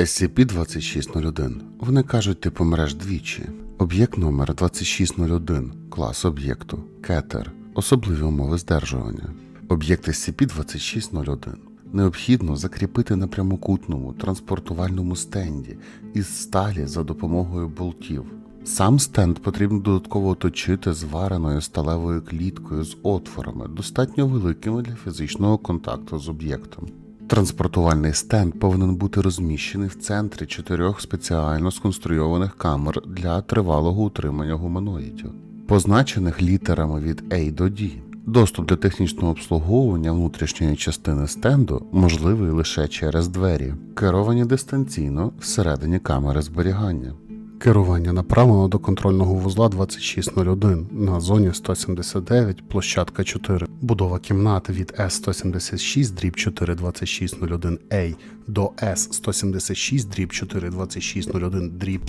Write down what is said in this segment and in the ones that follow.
SCP-2601. Вони кажуть типу мереж двічі. Об'єкт номер 2601. Клас об'єкту. Кетер. Особливі умови здержування. Об'єкт SCP-2601. Необхідно закріпити на прямокутному транспортувальному стенді із сталі за допомогою болтів. Сам стенд потрібно додатково оточити звареною сталевою кліткою з отворами, достатньо великими для фізичного контакту з об'єктом. Транспортувальний стенд повинен бути розміщений в центрі чотирьох спеціально сконструйованих камер для тривалого утримання гуманоїдів, позначених літерами від A до D. Доступ до технічного обслуговування внутрішньої частини стенду можливий лише через двері, керовані дистанційно всередині камери зберігання. Керування направлено до контрольного вузла 2601 на зоні 179, площадка 4. Будова кімнат від С176 дріб 42601А до С176 дріб 42601 дріб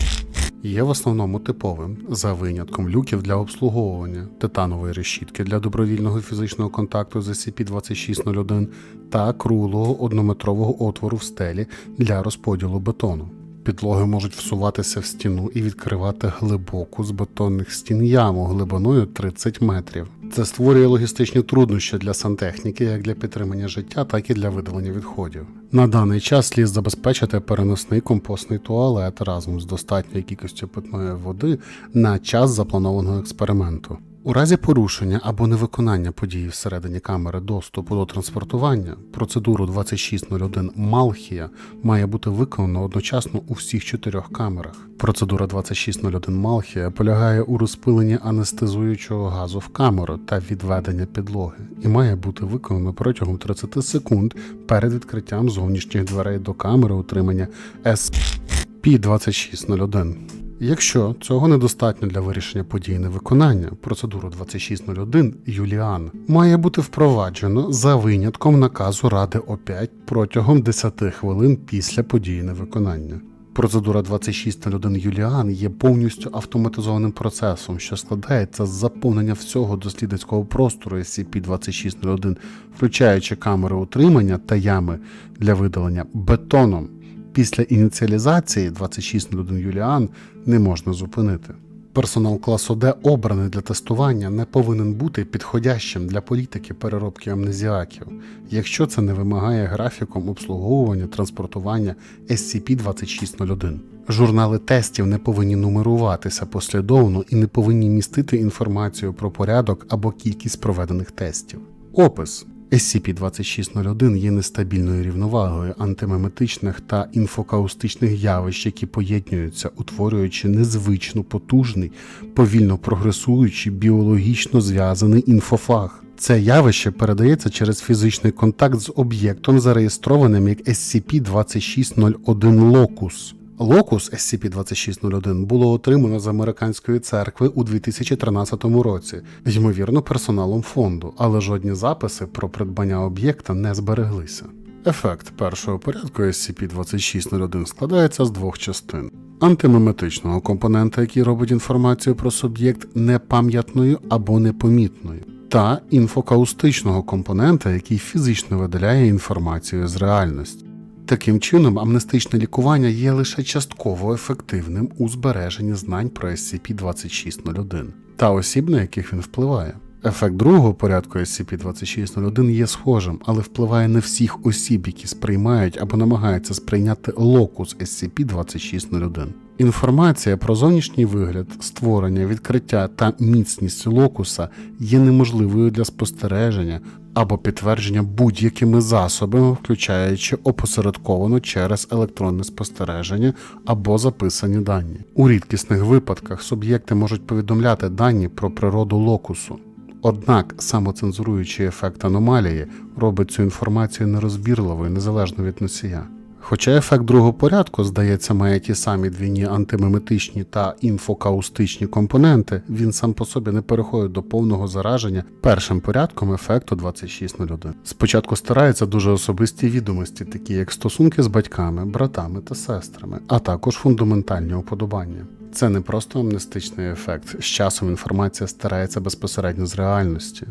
є в основному типовим, за винятком люків для обслуговування, титанової решітки для добровільного фізичного контакту з SCP-2601 та круглого однометрового отвору в стелі для розподілу бетону. Підлоги можуть всуватися в стіну і відкривати глибоку з бетонних стін яму глибиною 30 метрів. Це створює логістичні труднощі для сантехніки як для підтримання життя, так і для видалення відходів. На даний час слід забезпечити переносний компостний туалет разом з достатньою кількістю питної води на час запланованого експерименту. У разі порушення або невиконання події всередині камери доступу до транспортування, процедуру 2601 Малхія має бути виконано одночасно у всіх чотирьох камерах. Процедура 2601 Малхія полягає у розпиленні анестезуючого газу в камеру та відведення підлоги і має бути виконано протягом 30 секунд перед відкриттям зовнішніх дверей до камери утримання SCP-2601. Якщо цього недостатньо для вирішення події невиконання, процедуру 2601 Юліан має бути впроваджено за винятком наказу Ради О5 протягом 10 хвилин після події невиконання. Процедура 2601 Юліан є повністю автоматизованим процесом, що складається з заповнення всього дослідницького простору SCP-2601, включаючи камери утримання та ями для видалення бетоном. Після ініціалізації 2601 Юліан не можна зупинити. Персонал класу Д, обраний для тестування, не повинен бути підходящим для політики переробки амнезіаків, якщо це не вимагає графіком обслуговування транспортування SCP-2601. Журнали тестів не повинні нумеруватися послідовно і не повинні містити інформацію про порядок або кількість проведених тестів. Опис SCP-2601 є нестабільною рівновагою антимеметичних та інфокаустичних явищ, які поєднуються, утворюючи незвично потужний, повільно прогресуючий, біологічно зв'язаний інфофаг. Це явище передається через фізичний контакт з об'єктом, зареєстрованим як SCP-2601 Locus. Локус SCP-2601 було отримано з американської церкви у 2013 році, ймовірно, персоналом фонду, але жодні записи про придбання об'єкта не збереглися. Ефект першого порядку SCP-2601 складається з двох частин: антимеметичного компонента, який робить інформацію про суб'єкт непам'ятною або непомітною, та інфокаустичного компонента, який фізично видаляє інформацію з реальності. Таким чином, амнестичне лікування є лише частково ефективним у збереженні знань про SCP-2601 та осіб, на яких він впливає. Ефект другого порядку SCP-2601 є схожим, але впливає на всіх осіб, які сприймають або намагаються сприйняти локус SCP-2601. Інформація про зовнішній вигляд, створення, відкриття та міцність локуса є неможливою для спостереження або підтвердження будь-якими засобами, включаючи опосередковано через електронне спостереження або записані дані. У рідкісних випадках суб'єкти можуть повідомляти дані про природу локусу. Однак самоцензуруючий ефект аномалії робить цю інформацію нерозбірливою незалежно від носія. Хоча ефект другого порядку, здається, має ті самі двійні антимеметичні та інфокаустичні компоненти, він сам по собі не переходить до повного зараження першим порядком ефекту 2601. Спочатку стараються дуже особисті відомості, такі як стосунки з батьками, братами та сестрами, а також фундаментальні уподобання. Це не просто амнестичний ефект. З часом інформація старається безпосередньо з реальності.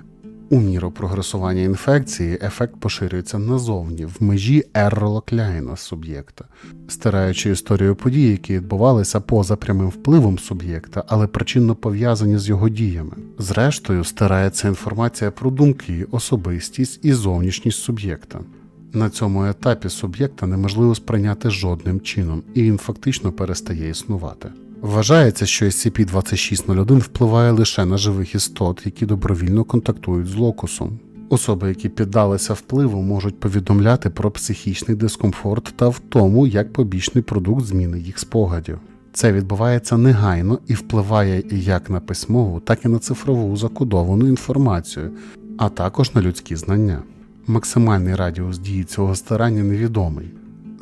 У міру прогресування інфекції ефект поширюється назовні в межі Еррола Кляйна суб'єкта, стираючи історію подій, які відбувалися поза прямим впливом суб'єкта, але причинно пов'язані з його діями. Зрештою, стирається інформація про думки, особистість і зовнішність суб'єкта. На цьому етапі суб'єкта неможливо сприйняти жодним чином, і він фактично перестає існувати. Вважається, що SCP-2601 впливає лише на живих істот, які добровільно контактують з локусом. Особи, які піддалися впливу, можуть повідомляти про психічний дискомфорт та втому як побічний продукт зміни їх спогадів. Це відбувається негайно і впливає як на письмову, так і на цифрову закодовану інформацію, а також на людські знання. Максимальний радіус дії цього старання невідомий.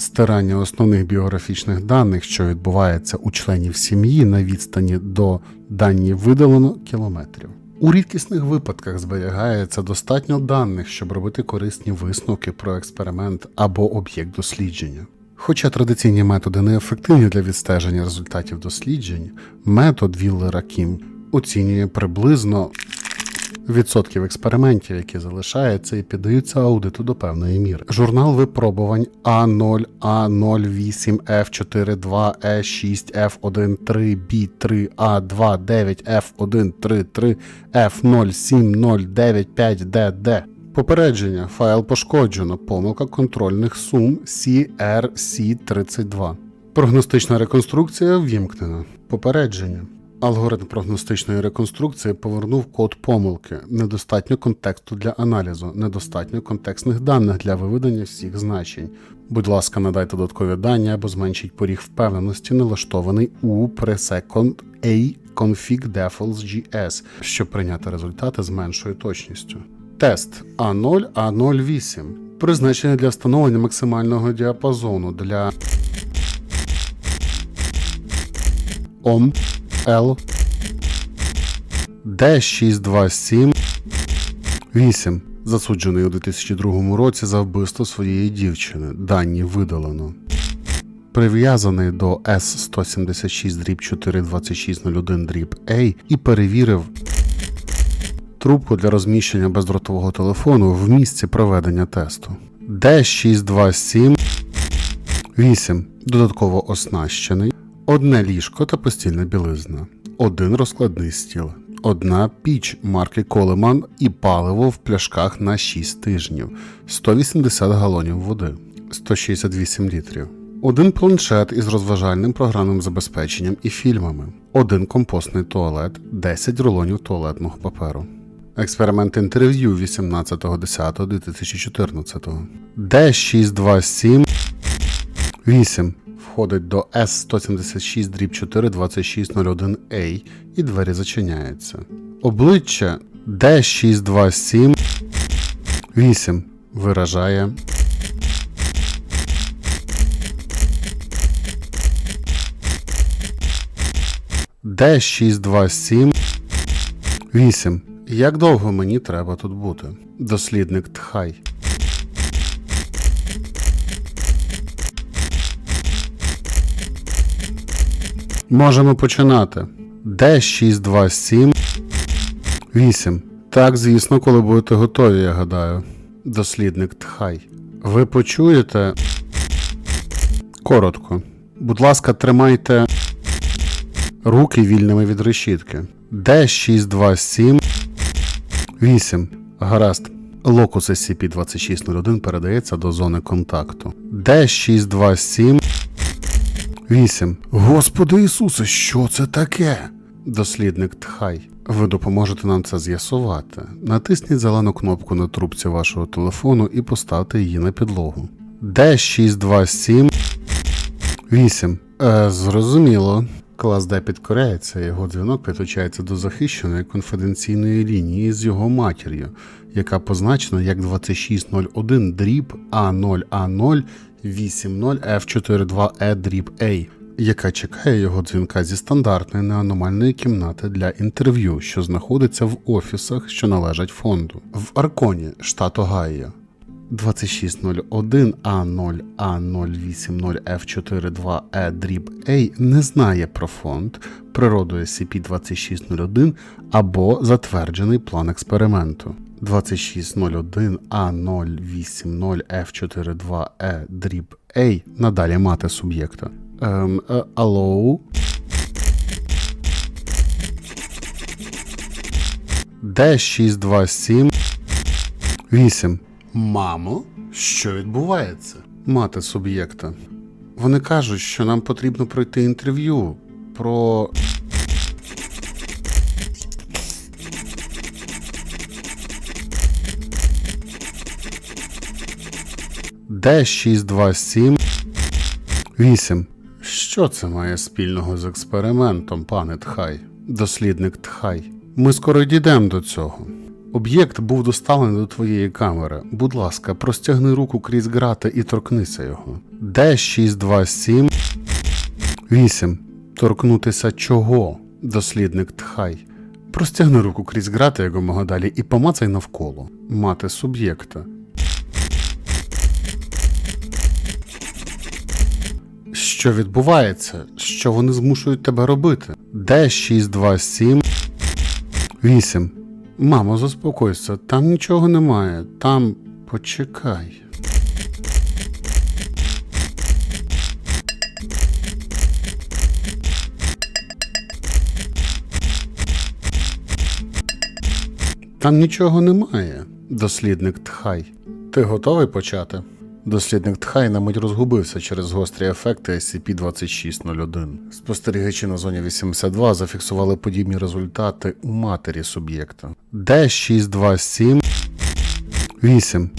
Стирання основних біографічних даних, що відбувається у членів сім'ї на відстані до дані видалено кілометрів. У рідкісних випадках зберігається достатньо даних, щоб робити корисні висновки про експеримент або об'єкт дослідження. Хоча традиційні методи не ефективні для відстеження результатів досліджень, метод Віллера Кім оцінює приблизно відсотків експериментів, які залишаються і піддаються аудиту до певної міри. Журнал випробувань А0, А08, F42, E6, F13, B3, A29, F133, F07095, Попередження. Файл пошкоджено. Помилка контрольних сум CRC32. Прогностична реконструкція ввімкнена. Попередження. Алгоритм прогностичної реконструкції повернув код помилки, недостатньо контексту для аналізу, недостатньо контекстних даних для виведення всіх значень. Будь ласка, надайте додаткові дані або зменшіть поріг впевненості, налаштований у Presecond A config defaults GS, щоб прийняти результати з меншою точністю. Тест А0 А08 призначений для встановлення максимального діапазону для ОМ L D627 8 засуджений у 2002 році за вбивство своєї дівчини. Дані видалено. Прив'язаний до S176 дріб 42601 дріб A і перевірив трубку для розміщення бездротового телефону в місці проведення тесту. D627 8 додатково оснащений одне ліжко та постільна білизна, один розкладний стіл, одна піч марки Колеман і паливо в пляшках на 6 тижнів, 180 галонів води, 168 літрів, один планшет із розважальним програмним забезпеченням і фільмами, один компостний туалет, 10 рулонів туалетного паперу. Експеримент інтерв'ю 18.10.2014. D627 8 входить до S176 дріб 4 2601A і двері зачиняються. Обличчя D627 8 виражає. D627 8. Як довго мені треба тут бути? Дослідник Тхай. Можемо починати. D627 8. Так, звісно, коли будете готові, я гадаю. Дослідник Тхай. Ви почуєте. Коротко. Будь ласка, тримайте руки вільними від решітки. D627 8. Гаразд. Локус SCP-2601 передається до зони контакту. D627 8. Господи Ісусе, що це таке? Дослідник Тхай. Ви допоможете нам це з'ясувати. Натисніть зелену кнопку на трубці вашого телефону і поставте її на підлогу. D627 8. Е, зрозуміло. Клас Д підкоряється, його дзвінок підключається до захищеної конфіденційної лінії з його матір'ю, яка позначена як 2601 дріб А0А0 80F42E дріб A, яка чекає його дзвінка зі стандартної неаномальної кімнати для інтерв'ю, що знаходиться в офісах, що належать фонду, в Арконі, штат Огайо. 2601 А0 А080 F42E дріб A не знає про фонд, природу SCP-2601 або затверджений план експерименту. 2601 А080F42E дріб A надалі мати суб'єкта. Ем, е, алло? Д627 8. Мамо, що відбувається? Мати суб'єкта. Вони кажуть, що нам потрібно пройти інтерв'ю про. Д627 8. Що це має спільного з експериментом, пане Тхай? Дослідник Тхай. Ми скоро дійдемо до цього. Об'єкт був доставлений до твоєї камери. Будь ласка, простягни руку крізь грати і торкнися його. Д627 8. Торкнутися чого? Дослідник Тхай. Простягни руку крізь грати якомога далі і помацай навколо. Мати суб'єкта. Що відбувається? Що вони змушують тебе робити? Д627 8. Мамо, заспокойся, там нічого немає. Там почекай. Там нічого немає, дослідник Тхай. Ти готовий почати? Дослідник Тхай на мить розгубився через гострі ефекти SCP-2601. Спостерігачі на зоні 82 зафіксували подібні результати у матері суб'єкта. Д627 8.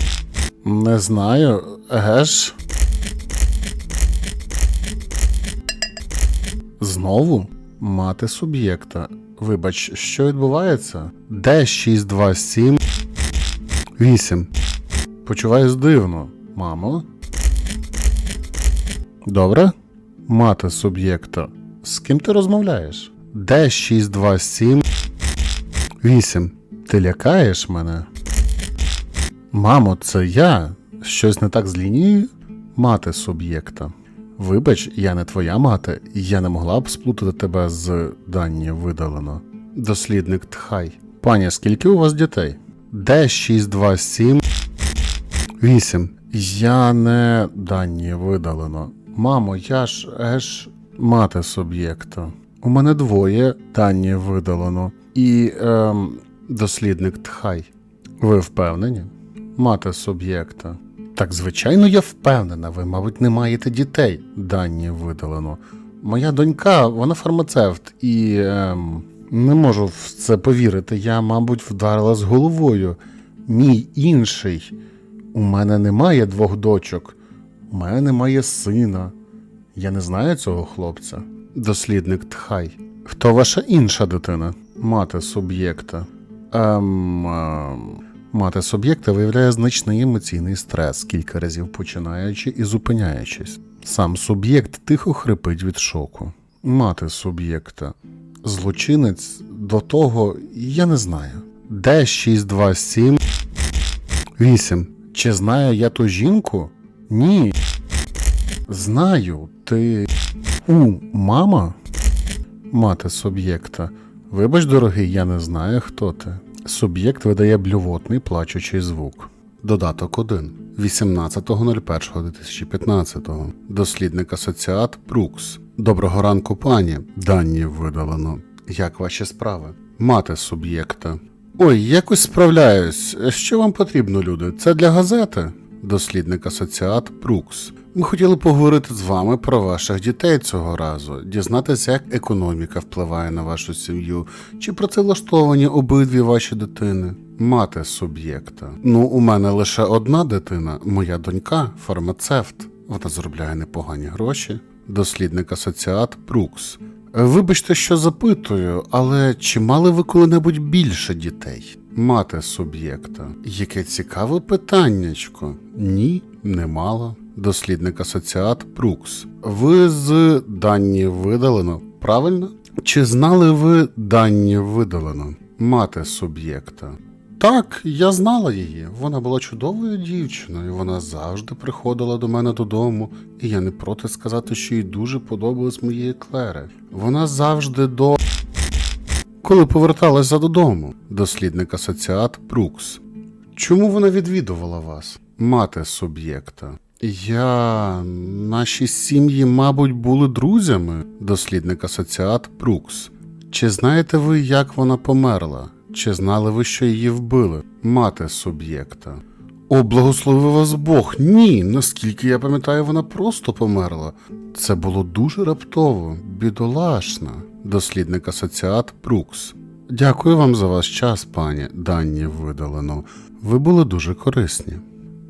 Не знаю, еге ж. Знову мати суб'єкта. Вибач, що відбувається? Д627 8. Почуваюсь дивно, мамо. Добре? Мати суб'єкта. З ким ти розмовляєш? Д627 8. Ти лякаєш мене? Мамо, це я. Щось не так з лінією? Мати суб'єкта. Вибач, я не твоя мати, я не могла б сплутати тебе з дані видалено. Дослідник Тхай. Пані, скільки у вас дітей? Д627 8. Я не дані видалено. Мамо, я ж еш мати суб'єкта. У мене двоє дані видалено. І ем, дослідник Тхай. Ви впевнені? Мати суб'єкта. Так, звичайно, я впевнена, ви, мабуть, не маєте дітей. Дані видалено. Моя донька, вона фармацевт, і ем, не можу в це повірити. Я, мабуть, вдарила з головою. Мій інший. У мене немає двох дочок, у мене немає сина. Я не знаю цього хлопця. Дослідник Тхай. Хто ваша інша дитина? Мати суб'єкта. Ем, ем, мати суб'єкта виявляє значний емоційний стрес, кілька разів починаючи і зупиняючись. Сам суб'єкт тихо хрипить від шоку. Мати суб'єкта. Злочинець до того я не знаю. Д627 8. Чи знаю я ту жінку? Ні. Знаю, ти. У, мама? Мати суб'єкта. Вибач, дорогий, я не знаю, хто ти. Суб'єкт видає блювотний плачучий звук. Додаток 1. 18.01.2015. Дослідник асоціат Прукс. Доброго ранку, пані. Дані видалено. Як ваші справи? Мати суб'єкта. Ой, якось справляюсь. Що вам потрібно, люди? Це для газети? Дослідник асоціат Прукс. Ми хотіли поговорити з вами про ваших дітей цього разу, дізнатися, як економіка впливає на вашу сім'ю, чи працевлаштовані обидві ваші дитини. Мати суб'єкта. Ну, у мене лише одна дитина, моя донька, фармацевт. Вона заробляє непогані гроші. Дослідник асоціат Прукс. Вибачте, що запитую, але чи мали ви коли-небудь більше дітей? Мати суб'єкта. Яке цікаве питаннячко. Ні, не мала. Дослідник асоціат Прукс. Ви з дані видалено, правильно? Чи знали ви дані видалено? Мати суб'єкта. Так, я знала її. Вона була чудовою дівчиною. Вона завжди приходила до мене додому, і я не проти сказати, що їй дуже подобались мої еклери. Вона завжди до. Коли поверталася додому, дослідник асоціат Прукс. Чому вона відвідувала вас? Мати суб'єкта. Я. Наші сім'ї, мабуть, були друзями, дослідник асоціат Брукс. Чи знаєте ви, як вона померла? Чи знали ви, що її вбили? Мати суб'єкта. О, благослови вас Бог. Ні, наскільки я пам'ятаю, вона просто померла. Це було дуже раптово, бідолашна, дослідник асоціат Брукс. Дякую вам за ваш час, пані Данні видалено. Ви були дуже корисні.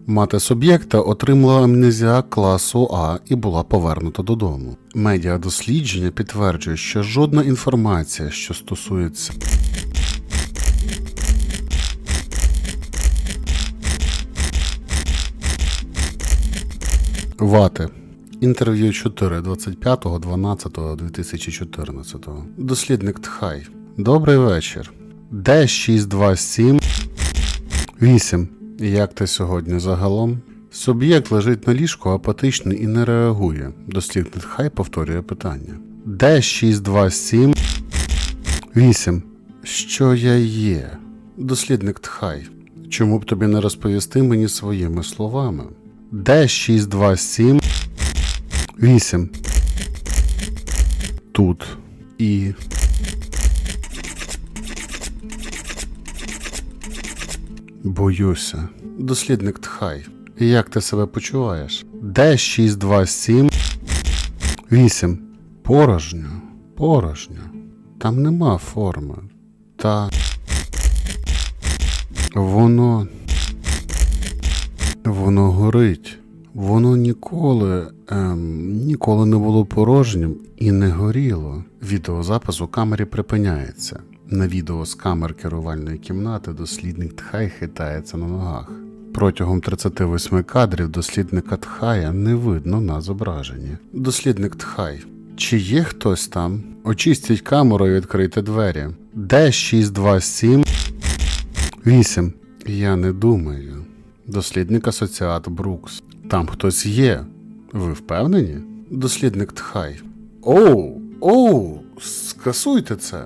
Мати суб'єкта отримала амнезіак класу А і була повернута додому. Медіадослідження підтверджує, що жодна інформація, що стосується Вати. Інтерв'ю 4 25.12.2014. Дослідник Тхай. Добрий вечір. Де 627 8. Як ти сьогодні загалом? Суб'єкт лежить на ліжку апатичний і не реагує. Дослідник Тхай повторює питання. Де 627 8. Що я є? Дослідник Тхай. Чому б тобі не розповісти мені своїми словами? Де 627 8. Тут. І. Боюся. Дослідник Тхай. Як ти себе почуваєш? Де 627 8. Порожньо. Порожньо. Там нема форми. Та. Воно. Воно горить. Воно ніколи, ем, ніколи не було порожнім і не горіло. Відеозапис у камері припиняється. На відео з камер керувальної кімнати дослідник Тхай хитається на ногах. Протягом 38 кадрів дослідника Тхая не видно на зображенні. Дослідник Тхай. Чи є хтось там? Очистіть камеру і відкрийте двері. Де 627 8. Я не думаю. Дослідник асоціат Брукс. Там хтось є. Ви впевнені? Дослідник Тхай. Оу, оу, скасуйте це.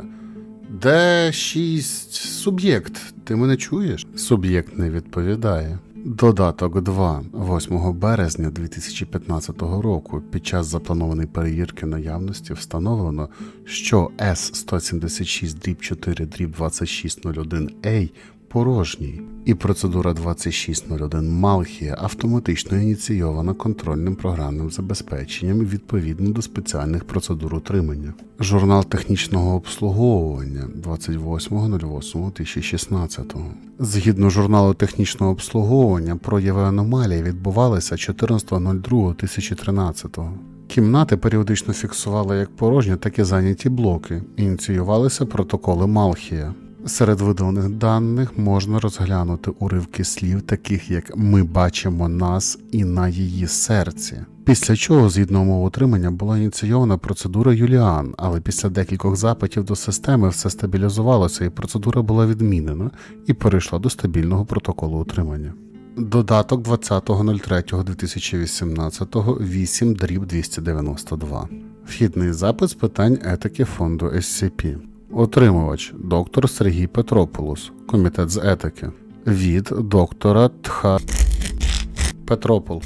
Де шість суб'єкт? Ти мене чуєш? Суб'єкт не відповідає. Додаток 2. 8 березня 2015 року під час запланованої перевірки наявності встановлено, що С-176 дріб 4 дріб 2601 a порожній, і процедура 2601 Малхія автоматично ініційована контрольним програмним забезпеченням відповідно до спеціальних процедур утримання. Журнал технічного обслуговування 28.08.2016. Згідно журналу технічного обслуговування, прояви аномалії відбувалися 14.02.2013. Кімнати періодично фіксували як порожні, так і зайняті блоки. Ініціювалися протоколи Малхія. Серед видалених даних можна розглянути уривки слів, таких як Ми бачимо нас і на її серці. Після чого, згідно умов утримання, була ініційована процедура Юліан, але після декількох запитів до системи все стабілізувалося, і процедура була відмінена і перейшла до стабільного протоколу утримання. Додаток 20.03.2018 8 дріб 292. Вхідний запис питань етики фонду SCP. Отримувач доктор Сергій Петрополус, комітет з етики. Від доктора Тха Петропол.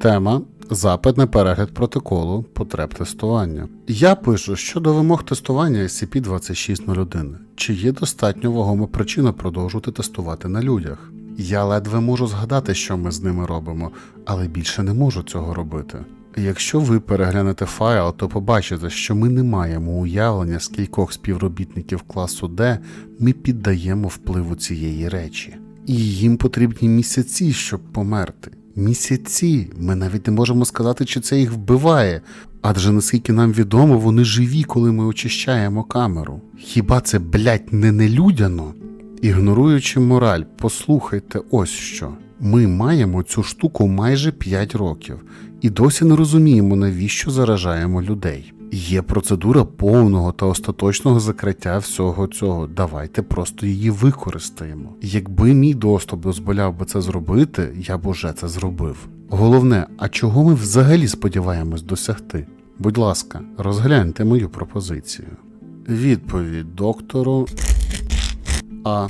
Тема Запит на перегляд протоколу потреб тестування. Я пишу щодо вимог тестування SCP-2601. Чи є достатньо вагома причина продовжувати тестувати на людях? Я ледве можу згадати, що ми з ними робимо, але більше не можу цього робити. Якщо ви переглянете файл, то побачите, що ми не маємо уявлення, скількох співробітників класу D ми піддаємо впливу цієї речі. І їм потрібні місяці, щоб померти. Місяці. Ми навіть не можемо сказати, чи це їх вбиває. Адже наскільки нам відомо, вони живі, коли ми очищаємо камеру. Хіба це, блять, не нелюдяно? Ігноруючи мораль, послухайте ось що. Ми маємо цю штуку майже 5 років і досі не розуміємо, навіщо заражаємо людей. Є процедура повного та остаточного закриття всього цього. Давайте просто її використаємо. Якби мій доступ дозволяв би це зробити, я б уже це зробив. Головне, а чого ми взагалі сподіваємось досягти? Будь ласка, розгляньте мою пропозицію. Відповідь доктору А.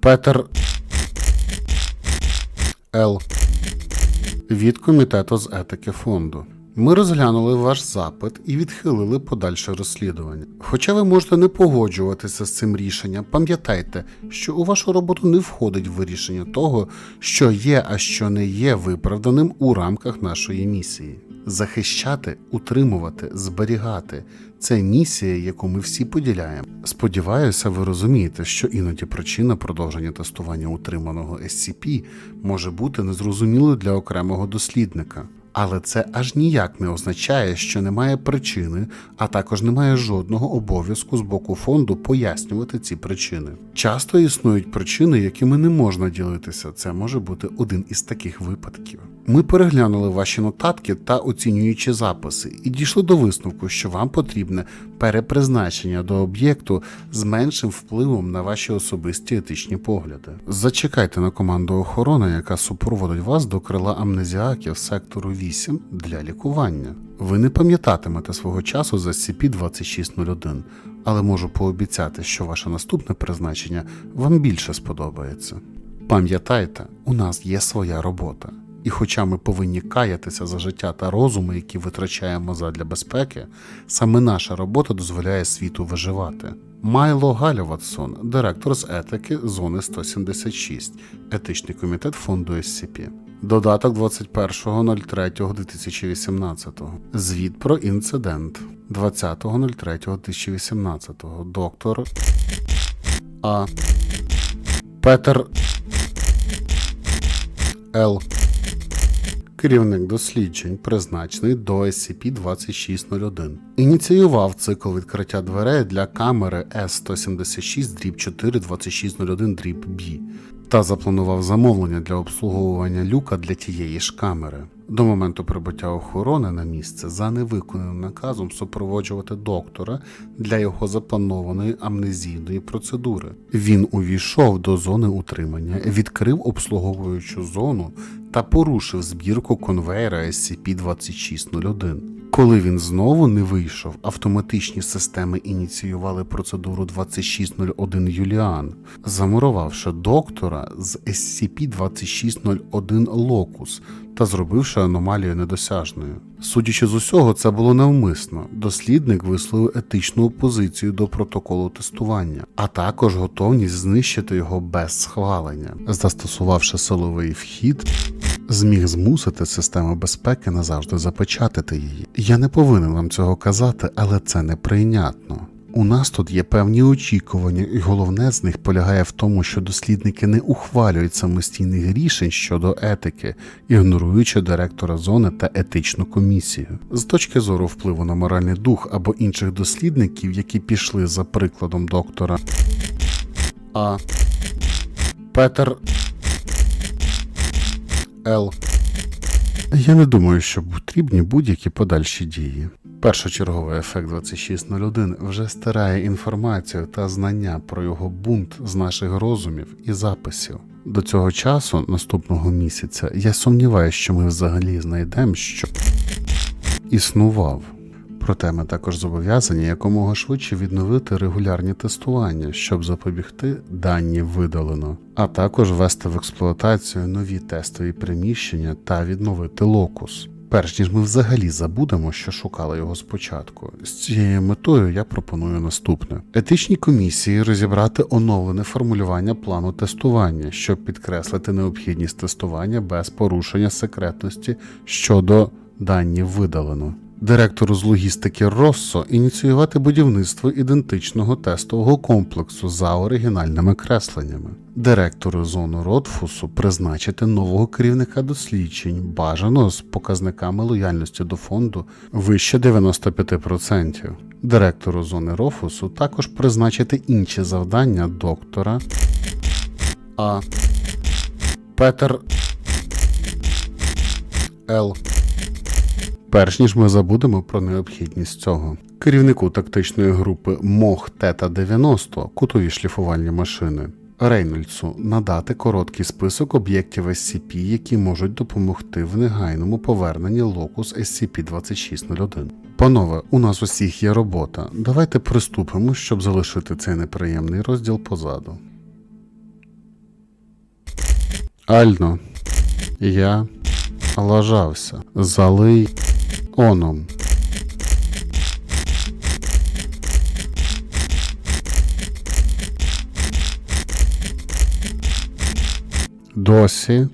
Петер Л. Від комітету з етики фонду. Ми розглянули ваш запит і відхилили подальше розслідування. Хоча ви можете не погоджуватися з цим рішенням, пам'ятайте, що у вашу роботу не входить вирішення того, що є, а що не є виправданим у рамках нашої місії. Захищати, утримувати, зберігати це місія, яку ми всі поділяємо. Сподіваюся, ви розумієте, що іноді причина продовження тестування утриманого SCP може бути незрозумілою для окремого дослідника. Але це аж ніяк не означає, що немає причини, а також немає жодного обов'язку з боку фонду пояснювати ці причини. Часто існують причини, якими не можна ділитися. Це може бути один із таких випадків. Ми переглянули ваші нотатки та оцінюючі записи, і дійшли до висновку, що вам потрібне перепризначення до об'єкту з меншим впливом на ваші особисті етичні погляди. Зачекайте на команду охорони, яка супроводить вас до крила амнезіаків сектору 8 для лікування. Ви не пам'ятатимете свого часу за SCP-2601, але можу пообіцяти, що ваше наступне призначення вам більше сподобається. Пам'ятайте, у нас є своя робота. І хоча ми повинні каятися за життя та розуми, які витрачаємо задля безпеки, саме наша робота дозволяє світу виживати. Майло Галіватсон, директор з етики зони 176, етичний комітет фонду SCP. Додаток 21.03.2018. Звіт про інцидент 20.03.2018. Доктор А. Петер Л. Керівник досліджень, призначений до SCP-2601. Ініціював цикл відкриття дверей для камери S-176 дріб 4 2601 дріб B та запланував замовлення для обслуговування люка для тієї ж камери. До моменту прибуття охорони на місце за невиконаним наказом супроводжувати доктора для його запланованої амнезійної процедури. Він увійшов до зони утримання, відкрив обслуговуючу зону та порушив збірку конвейера SCP-2601. Коли він знову не вийшов, автоматичні системи ініціювали процедуру 2601 Юліан, замурувавши доктора з SCP-2601 Локус та зробивши аномалію недосяжною. Судячи з усього, це було навмисно. Дослідник висловив етичну опозицію до протоколу тестування, а також готовність знищити його без схвалення, застосувавши силовий вхід зміг змусити систему безпеки назавжди запечатати її. Я не повинен вам цього казати, але це неприйнятно. У нас тут є певні очікування, і головне з них полягає в тому, що дослідники не ухвалюють самостійних рішень щодо етики, ігноруючи директора зони та етичну комісію. З точки зору впливу на моральний дух або інших дослідників, які пішли за прикладом доктора А. Петер Л. Я не думаю, що потрібні будь-які подальші дії. Першочерговий ефект 2601 вже стирає інформацію та знання про його бунт з наших розумів і записів. До цього часу, наступного місяця, я сумніваюся, що ми взагалі знайдемо, що існував. Проте ми також зобов'язані якомога швидше відновити регулярні тестування, щоб запобігти дані видалено, а також ввести в експлуатацію нові тестові приміщення та відновити локус. Перш ніж ми взагалі забудемо, що шукали його спочатку. З цією метою я пропоную наступне: етичній комісії розібрати оновлене формулювання плану тестування, щоб підкреслити необхідність тестування без порушення секретності щодо дані видалено. Директору з логістики Россо ініціювати будівництво ідентичного тестового комплексу за оригінальними кресленнями. Директору зону Ротфусу призначити нового керівника досліджень, бажано з показниками лояльності до фонду вище 95%. Директору зони Рофусу також призначити інші завдання доктора А. Петер Л. Перш ніж ми забудемо про необхідність цього. Керівнику тактичної групи МОХ Тета 90 кутові шліфувальні машини. Рейнольдсу надати короткий список об'єктів SCP, які можуть допомогти в негайному поверненні локус SCP-2601. Панове, у нас усіх є робота. Давайте приступимо, щоб залишити цей неприємний розділ позаду. Ально. Я лажався. Залий оном. Досі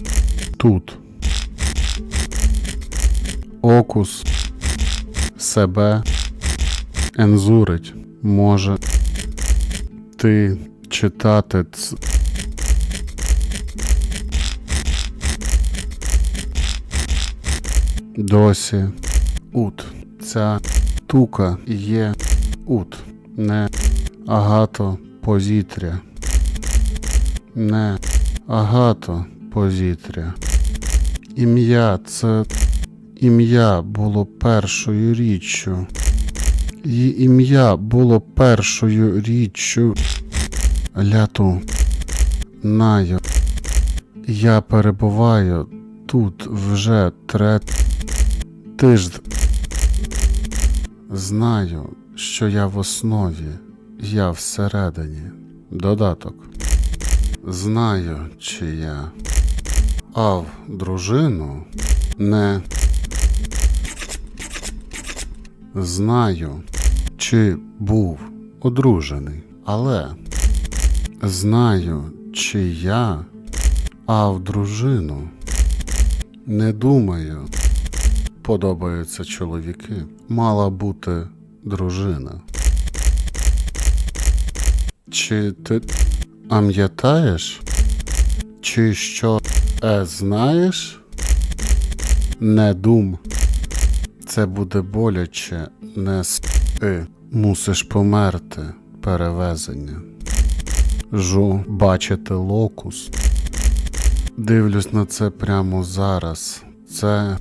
тут. Окус себе ензурить. Може ти читати ц... Досі ут. Ця тука є ут. Не агато позітря. Не агато позітря. Ім'я це ім'я було першою річчю. Її ім'я було першою річчю. Ляту наю. Я перебуваю тут вже тре тиждень. Знаю, що я в основі, я всередині. Додаток. Знаю, чи я. А в дружину не знаю, чи був одружений, але знаю, чи я, а в дружину не думаю. Подобаються чоловіки. Мала бути дружина. Чи ти пам'ятаєш? Чи що е знаєш? Не дум. Це буде боляче, не с «и». Мусиш померти. Перевезення. Жу бачити локус. Дивлюсь на це прямо зараз. Це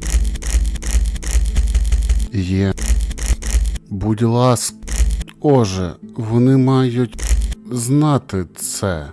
є. Будь ласка, Оже, вони мають знати це.